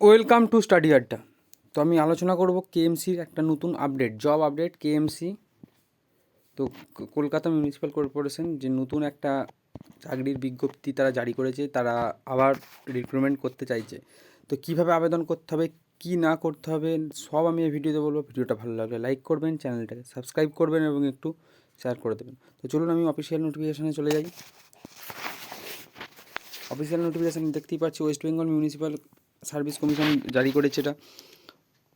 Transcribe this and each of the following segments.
Welcome to study আড্ডা তো আমি আলোচনা করব কেএমসির একটা নতুন আপডেট জব আপডেট কেএমসি তো কলকাতা মিউনিসিপ্যাল কর্পোরেশন যে নতুন একটা চাকরির বিজ্ঞপ্তি তারা জারি করেছে, তারা আবার রিক্রুটমেন্ট করতে চাইছে। তো কীভাবে আবেদন করতে হবে, কি না করতে হবে, সব আমি এই ভিডিওতে বলব। ভিডিওটা ভালো লাগলে লাইক করবেন চ্যানেলটাকে সাবস্ক্রাইব করবেন এবং একটু শেয়ার করে দেবেন। তো চলুন আমি অফিসিয়াল নোটিফিকেশানে চলে যাই। অফিসিয়াল নোটিফিকেশান দেখতেই পাচ্ছি West Bengal municipal service commission জারি করেছে এটা।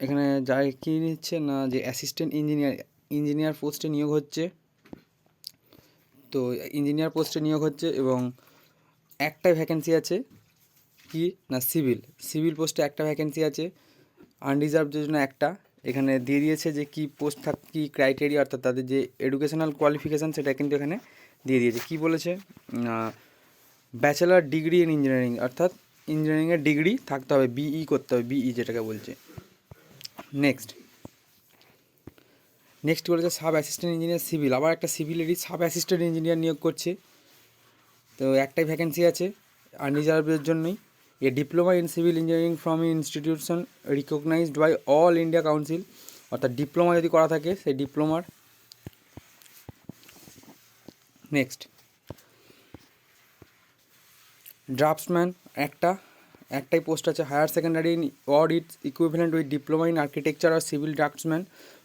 এখানে যা কী নিচ্ছে না যে অ্যাসিস্ট্যান্ট ইঞ্জিনিয়ার ইঞ্জিনিয়ার পোস্টে নিয়োগ হচ্ছে। তো ইঞ্জিনিয়ার পোস্টে নিয়োগ হচ্ছে এবং একটাই ভ্যাকেন্সি আছে কি না সিভিল সিভিল পোস্টে একটা ভ্যাকেন্সি আছে আনরিজার্ভ যোজনা একটা। এখানে দিয়ে দিয়েছে যে কী পোস্ট থাক, কী ক্রাইটেরিয়া অর্থাৎ তাদের যে এডুকেশনাল কোয়ালিফিকেশান সেটা কিন্তু এখানে দিয়ে দিয়েছে। কী বলেছে? ব্যাচেলার ডিগ্রি ইন ইঞ্জিনিয়ারিং অর্থাৎ ইঞ্জিনিয়ারিংয়ের ডিগ্রি থাকতে হবে বিই করতে হবে বিই যেটাকে বলছে। নেক্সট নেক্সট বলেছে সাব অ্যাসিস্ট্যান্ট ইঞ্জিনিয়ার সিভিল আবার একটা সিভিলেরই সাব অ্যাসিস্ট্যান্ট ইঞ্জিনিয়ার নিয়োগ করছে। তো একটাই ভ্যাকেন্সি আছে আনরিজার্ভের জন্যই। A diploma in civil engineering from institution recognised by all India council অর্থাৎ ডিপ্লোমা যদি করা থাকে, সেই ডিপ্লোমার নেক্সট ড্রাফটসম্যান, একটা। একটাই পোস্ট আছে, higher secondary in or it's equivalent with diploma in architecture R civil draftsman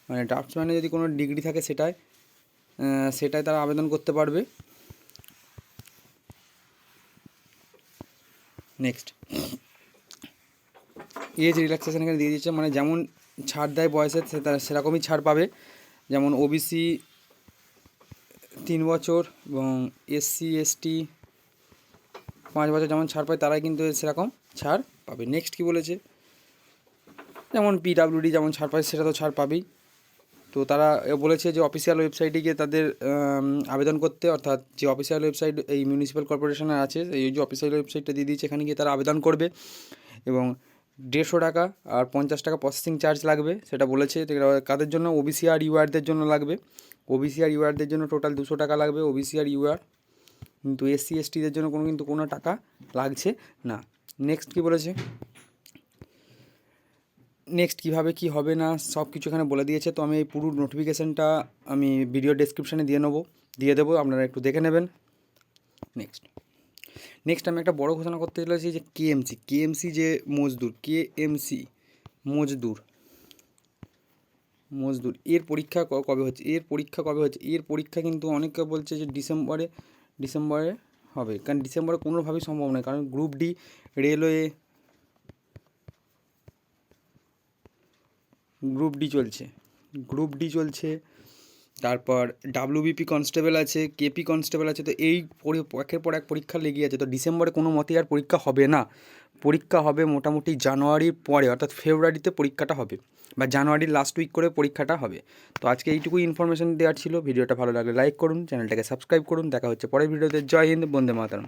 মানে ড্রাফটসম্যানে যদি কোনো ডিগ্রি থাকে সেটাই সেটাই তারা আবেদন করতে পারবে। নেক্সট এজ রিল্যাক্সেশন এখানে দিয়ে দিচ্ছে মানে যেমন ছাড় দেয় বয়সে, সে তারা সেরকমই ছাড় পাবে। যেমন ওবিসি তিন বছর এবং এসসি এসটি পাঁচ বছর যেমন ছাড় পায়, তারাই কিন্তু সেরকম ছাড় পাবে। নেক্সট কি বলেছে? যেমন পিডাব্লিউডি যেমন ছাড় পায়, সেটা তো ছাড় পাবেই। তো তারা বলেছে যে অফিসিয়াল ওয়েবসাইটে গিয়ে তাদের আবেদন করতে, অর্থাৎ যে অফিসিয়াল ওয়েবসাইট এই মিউনিসিপ্যাল কর্পোরেশনের আছে, এই যে অফিসিয়াল ওয়েবসাইটটা দিয়ে দিয়েছে, এখানে গিয়ে তারা আবেদন করবে। এবং দেড়শো টাকা আর পঞ্চাশ টাকা প্রসেসিং চার্জ লাগবে, সেটা বলেছে। কাদের জন্য? ওবিসি আর ইউআরদের জন্য লাগবে। ওবিসি আর ইউআরদের জন্য টোটাল দুশো টাকা লাগবে। ওবিসি আর ইউআর কিন্তু এসসি, এসটিদের জন্য কোনো কিন্তু কোনো টাকা লাগছে না। নেক্সট কি বলেছে? নেক্সট কীভাবে কি হবে না সব কিছু এখানে বলে দিয়েছে। তো আমি এই পুরো নোটিফিকেশানটা আমি ভিডিও ডেসক্রিপশানে দিয়ে নেব, দিয়ে দেবো, আপনারা একটু দেখে নেবেন। নেক্সট নেক্সট আমি একটা বড় ঘোষণা করতে চলেছি যে কেএমসি কেএমসি যে মজদুর কেএমসি মজদুর মজদুর, এর পরীক্ষা কবে হচ্ছে, এর পরীক্ষা কবে হচ্ছে, এর পরীক্ষা কিন্তু অনেকে বলছে যে ডিসেম্বরে ডিসেম্বরে হবে। কারণ ডিসেম্বরে কোনোভাবেই সম্ভব নয়। কারণ group D railway group D চলছে। গ্রুপ ডি চলছে তারপর ডাব্লিউবিপি কনস্টেবল আছে কেপি কনস্টেবল আছে, তো এই একের পর এক পরীক্ষা লেগে আছে। তো ডিসেম্বরে কোনো মতেই আর পরীক্ষা হবে না। পরীক্ষা হবে মোটামুটি জানুয়ারির পরে, অর্থাৎ ফেব্রুয়ারিতে পরীক্ষাটা হবে বা জানুয়ারির লাস্ট উইক করে পরীক্ষাটা হবে। তো আজকে এইটুকুই ইনফরমেশন দেওয়ার ছিল। ভিডিওটা ভালো লাগলে লাইক করুন চ্যানেলটাকে সাবস্ক্রাইব করুন। দেখা হচ্ছে পরের ভিডিওতে। জয় হিন্দ, বন্দে মাতারম।